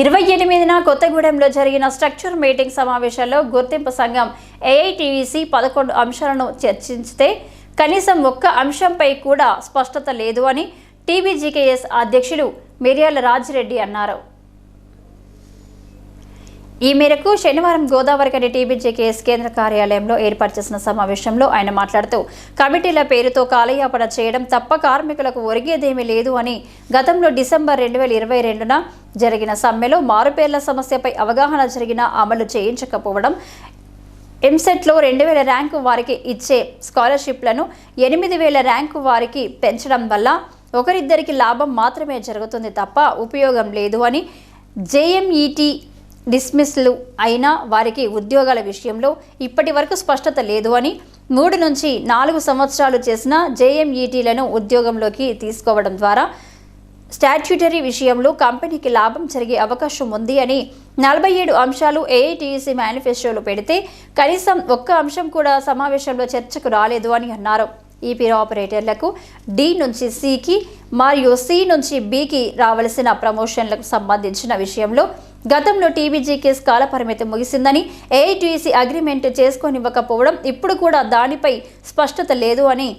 ఇరవై ఎనిమిదిన కొత్తగూడెంలో జరిగిన స్ట్రక్చర్ మీటింగ్ సమావేశంలో గుర్తింపు సంఘం ఏఐటీవీసీ పదకొండు అంశాలను చర్చించితే కనీసం ఒక్క అంశంపై కూడా స్పష్టత లేదు అని టీబీజీకేఎస్ అధ్యక్షులు మిర్యాల రాజిరెడ్డి అన్నారు. ఈ మేరకు శనివారం గోదావరికని టీబీజేకేఎస్ కేంద్ర కార్యాలయంలో ఏర్పాటు చేసిన సమావేశంలో ఆయన మాట్లాడుతూ కమిటీల పేరుతో కాలయాపన చేయడం తప్ప కార్మికులకు ఒరిగేదేమీ లేదు అని గతంలో డిసెంబర్ రెండు వేల ఇరవై రెండున జరిగిన సమ్మెలో మారుపేర్ల సమస్యపై అవగాహన జరిగిన అమలు చేయించకపోవడం ఎంసెట్లో రెండు వేల ర్యాంకు వారికి ఇచ్చే స్కాలర్షిప్లను ఎనిమిది వేల ర్యాంకు వారికి పెంచడం వల్ల ఒకరిద్దరికి లాభం మాత్రమే జరుగుతుంది తప్ప ఉపయోగం లేదు అని జేఎంఈటీ డిస్మిస్లు అయిన వారికి ఉద్యోగాల విషయంలో ఇప్పటి వరకు స్పష్టత లేదు అని మూడు నుంచి నాలుగు సంవత్సరాలు చేసిన జేఎంఈటీలను ఉద్యోగంలోకి తీసుకోవడం ద్వారా స్టాట్యూటరీ విషయంలో కంపెనీకి లాభం జరిగే అవకాశం ఉంది అని నలభై ఏడు అంశాలు ఏఐటీసీ మేనిఫెస్టోలో పెడితే కనీసం ఒక్క అంశం కూడా సమావేశంలో చర్చకు రాలేదు అని అన్నారు. ఈపీ ఆపరేటర్లకు డి నుంచి సికి మరియు సి నుంచి బికి రావలసిన ప్రమోషన్లకు సంబంధించిన విషయంలో గతంలో టీబీజీకేస్ కాలపరిమితి ముగిసిందని ఏఐటీసీ అగ్రిమెంట్ చేసుకోనివ్వకపోవడం ఇప్పుడు కూడా దానిపై స్పష్టత లేదు అని.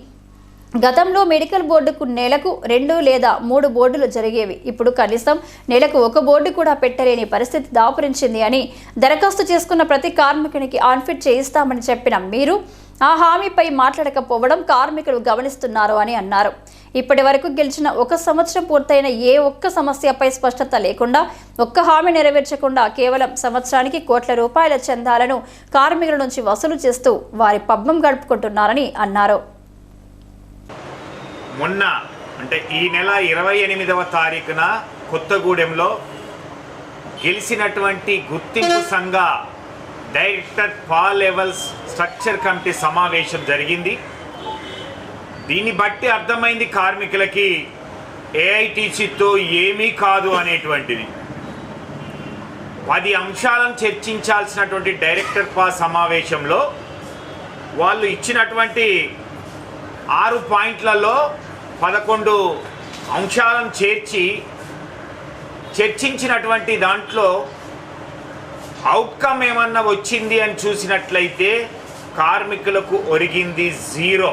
గతంలో మెడికల్ బోర్డుకు నెలకు రెండు లేదా మూడు బోర్డులు జరిగేవి. ఇప్పుడు కనీసం నెలకు ఒక బోర్డు కూడా పెట్టలేని పరిస్థితి దాపురించింది అని దరఖాస్తు చేసుకున్న ప్రతి కార్మికునికి ఆన్ఫిట్ చేయిస్తామని చెప్పిన మీరు ఆ హామీపై మాట్లాడకపోవడం కార్మికులు గమనిస్తున్నారు అని అన్నారు. ఇప్పటి వరకు గెలిచిన ఒక సంవత్సరం పూర్తయిన ఏ ఒక్క సమస్యపై స్పష్టత లేకుండా ఒక్క హామీ నెరవేర్చకుండా కేవలం సంవత్సరానికి కోట్ల రూపాయల చందాలను కార్మికుల నుంచి వసూలు చేస్తూ వారి పబ్బం గడుపుకుంటున్నారని అన్నారు. మొన్న అంటే ఈ నెల ఇరవై ఎనిమిదవ తారీఖున కొత్తగూడెంలో గెలిచినటువంటి గుర్తింపు సంఘ డైరెక్టర్ పా లెవెల్స్ స్ట్రక్చర్ కమిటీ సమావేశం జరిగింది. దీన్ని బట్టి అర్థమైంది కార్మికులకి ఏఐటీసీతో ఏమీ కాదు అనేటువంటిది. పది అంశాలను చర్చించాల్సినటువంటి డైరెక్టర్ పా సమావేశంలో వాళ్ళు ఇచ్చినటువంటి ఆరు పాయింట్లలో పదకొండు అంశాలను చేర్చి చర్చించినటువంటి దాంట్లో అవుట్కమ్ ఏమన్నా వచ్చింది అని చూసినట్లయితే కార్మికులకు ఒరిగింది జీరో.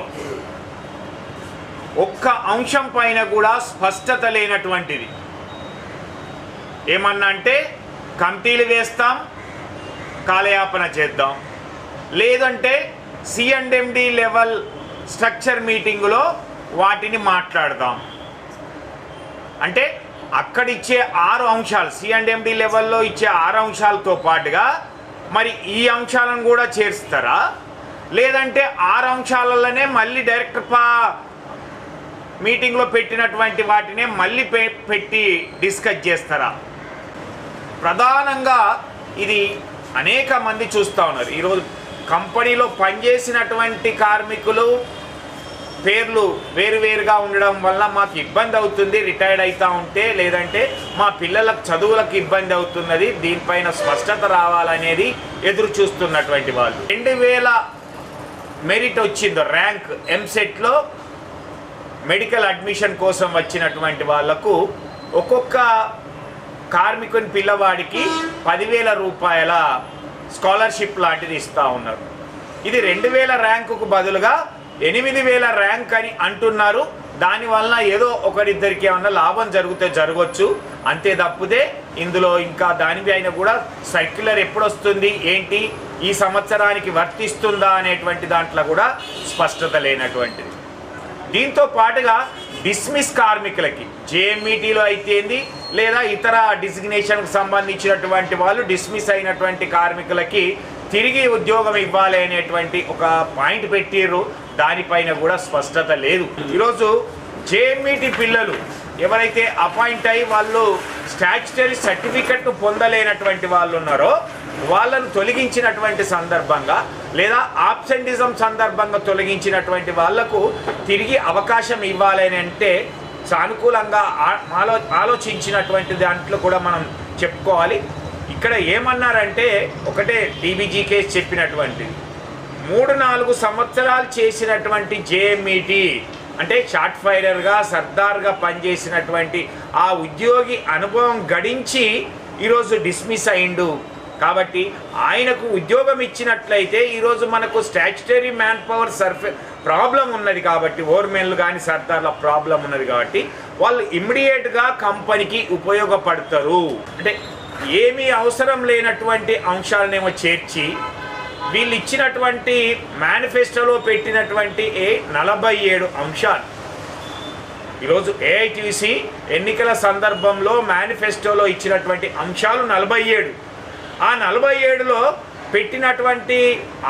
ఒక్క అంశం పైన కూడా స్పష్టత లేనటువంటిది. ఏమన్నా అంటే కమిటీలు వేస్తాం కాలయాపన చేద్దాం. లేదంటే సిఎండ్ఎండి లెవెల్ స్ట్రక్చర్ మీటింగులో వాటిని మాట్లాడదాం. అంటే అక్కడిచ్చే ఆరు అంశాలు సిఎండ్ఎండి లెవెల్లో ఇచ్చే ఆరు అంశాలతో పాటుగా మరి ఈ అంశాలను కూడా చేరుస్తారా లేదంటే ఆరు అంశాలలోనే మళ్ళీ డైరెక్టర్ పా మీటింగ్లో పెట్టినటువంటి వాటినే మళ్ళీ పెట్టి డిస్కస్ చేస్తారా? ప్రధానంగా ఇది అనేక మంది చూస్తూ ఉన్నారు. ఈరోజు కంపెనీలో పనిచేసినటువంటి కార్మికులు పేర్లు వేరువేరుగా ఉండడం వల్ల మాకు ఇబ్బంది అవుతుంది. రిటైర్డ్ అవుతూ ఉంటే లేదంటే మా పిల్లలకు చదువులకు ఇబ్బంది అవుతున్నది. దీనిపైన స్పష్టత రావాలనేది ఎదురు చూస్తున్నటువంటి వాళ్ళు. రెండు వేల మెరిట్ వచ్చిందో ర్యాంక్ ఎంసెట్లో మెడికల్ అడ్మిషన్ కోసం వచ్చినటువంటి వాళ్ళకు ఒక్కొక్క కార్మికుని పిల్లవాడికి పదివేల రూపాయల స్కాలర్షిప్ లాంటిది ఇస్తూ ఉన్నారు. ఇది రెండు వేల ర్యాంకుకు బదులుగా ఎనిమిది వేల ర్యాంక్ అని అంటున్నారు. దానివలన ఏదో ఒకరిద్దరికి ఏమన్నా లాభం జరిగితే జరగవచ్చు అంతే తప్పితే ఇందులో ఇంకా దానిపై అయినా కూడా సర్క్యులర్ ఎప్పుడు వస్తుంది ఏంటి? ఈ సంవత్సరానికి వర్తిస్తుందా అనేటువంటి దాంట్లో కూడా స్పష్టత లేనటువంటిది. దీంతో పాటుగా డిస్మిస్ కార్మికులకి జేఎంఈటీలో అయితేంది లేదా ఇతర డిసిగ్నేషన్కి సంబంధించినటువంటి వాళ్ళు డిస్మిస్ అయినటువంటి కార్మికులకి తిరిగి ఉద్యోగం ఇవ్వాలి అనేటువంటి ఒక పాయింట్ పెట్టిర్రు. దానిపైన కూడా స్పష్టత లేదు. ఈరోజు జేఎంఈటీ పిల్లలు ఎవరైతే అపాయింట్ అయ్యి వాళ్ళు స్టాచ్యుటరీ సర్టిఫికెట్ పొందలేనటువంటి వాళ్ళు ఉన్నారో వాళ్ళను తొలగించినటువంటి సందర్భంగా లేదా ఆబ్సెంటిజం సందర్భంగా తొలగించినటువంటి వాళ్ళకు తిరిగి అవకాశం ఇవ్వాలని అంటే సానుకూలంగా ఆలో ఆలోచించినటువంటి దాంట్లో కూడా మనం చెప్పుకోవాలి. ఇక్కడ ఏమన్నారంటే ఒకటే డీబీజీ కేసు చెప్పినటువంటిది. మూడు నాలుగు సంవత్సరాలు చేసినటువంటి జేఎంఈటీ అంటే షార్ట్ ఫైరర్గా సర్దార్గా పనిచేసినటువంటి ఆ ఉద్యోగి అనుభవం గడించి ఈరోజు డిస్మిస్ అయిండు. కాబట్టి ఆయనకు ఉద్యోగం ఇచ్చినట్లయితే ఈరోజు మనకు statutory man power surplus problem ఉన్నది కాబట్టి ఓర్మెన్లు కానీ సర్దార్ల ప్రాబ్లం ఉన్నది కాబట్టి వాళ్ళు ఇమ్మీడియట్గా కంపెనీకి ఉపయోగపడతారు. అంటే ఏమీ అవసరం లేనటువంటి అంశాలనేమో చేర్చి వీళ్ళు ఇచ్చినటువంటి మేనిఫెస్టోలో పెట్టినటువంటి ఏ నలభై ఏడు అంశాలు. ఈరోజు ఏఐటీసీ ఎన్నికల సందర్భంలో మేనిఫెస్టోలో ఇచ్చినటువంటి అంశాలు నలభై ఏడు. ఆ నలభై ఏడులో పెట్టినటువంటి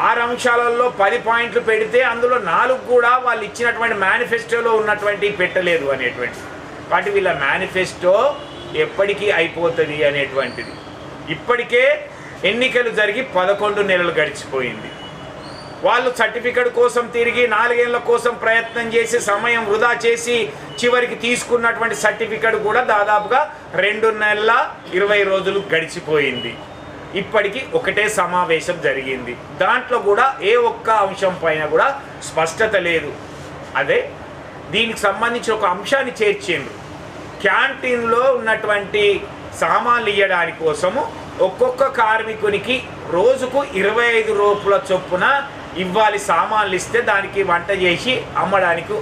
ఆరు అంశాలలో పది పాయింట్లు పెడితే అందులో నాలుగు కూడా వాళ్ళు ఇచ్చినటువంటి మేనిఫెస్టోలో ఉన్నటువంటి పెట్టలేదు అనేటువంటి వాటి వీళ్ళ మేనిఫెస్టో ఎప్పటికీ అయిపోతుంది అనేటువంటిది. ఇప్పటికే ఎన్నికలు జరిగి పదకొండు నెలలు గడిచిపోయింది. వాళ్ళు సర్టిఫికెట్ కోసం తిరిగి నాలుగేళ్ళ కోసం ప్రయత్నం చేసి సమయం వృధా చేసి చివరికి తీసుకున్నటువంటి సర్టిఫికెట్ కూడా దాదాపుగా రెండు నెలల ఇరవై రోజులు గడిచిపోయింది. ఇప్పటికీ ఒకటే సమావేశం జరిగింది. దాంట్లో కూడా ఏ ఒక్క అంశం పైన కూడా స్పష్టత లేదు. అదే దీనికి సంబంధించి ఒక అంశాన్ని చేర్చిండ్రు. క్యాంటీన్లో ఉన్నటువంటి సామాన్లు ఇవ్వడానికి కోసము ఒక్కొక్క కార్మికునికి రోజుకు ఇరవై ఐదు రూపాయల చొప్పున ఇవ్వాలి సామాన్లు ఇస్తే దానికి వంట చేసి అమ్మడానికి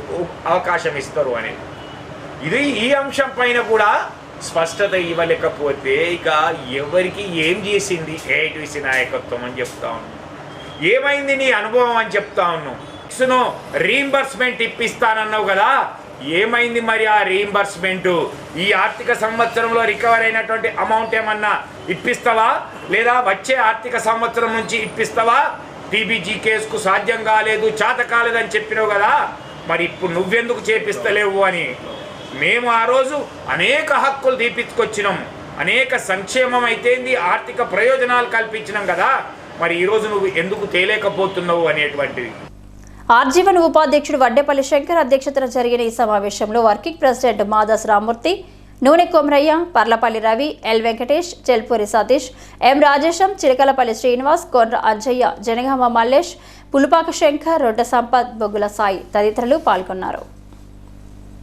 అవకాశం ఇస్తారు అని ఇది ఈ అంశం పైన కూడా స్పష్టత ఇవ్వలేకపోతే ఇక ఎవరికి ఏం చేసింది ఏఐటీసీ నాయకత్వం అని చెప్తా ఉన్నాను ఏమైంది నీ అనుభవం అని చెప్తా ఉన్నావు సును రీంబర్స్మెంట్ ఇప్పిస్తానన్నావు కదా? ఏమైంది మరి ఆ రీంబర్స్మెంట్ ఈ ఆర్థిక సంవత్సరంలో రికవర్ అయినటువంటి అమౌంట్ ఏమన్నా ఇప్పిస్తావా? లేదా వచ్చే ఆర్థిక సంవత్సరం నుంచి ఇప్పిస్తావా? టీబీజీ కేసుకు సాధ్యం కాలేదు చేత కాలేదని చెప్పినావు కదా? మరి ఇప్పుడు నువ్వెందుకు చేపిస్తలేవు అని? మేము ఆ రోజు అనేక హక్కులు తీపించుకొచ్చినాం అనేక సంక్షేమం అయితేంది ఆర్థిక ప్రయోజనాలు కల్పించినాం కదా. మరి ఈరోజు నువ్వు ఎందుకు తేలేకపోతున్నావు అనేటువంటిది. ఆర్జీవన్ ఉపాధ్యక్షుడు వడ్డేపల్లి శంకర్ అధ్యక్షతన జరిగిన ఈ సమావేశంలో working president Madas Ramurthy Nune Komaraiah Parlapalli Ravi L Venkatesh Chelpuri Satish M Rajesham Chilakalapalli Srinivas Kondra Anjaiah Janagama Mallesh Pulupaka Shankar Rodda Sampath Boggula Sai తదితరులు పాల్గొన్నారు.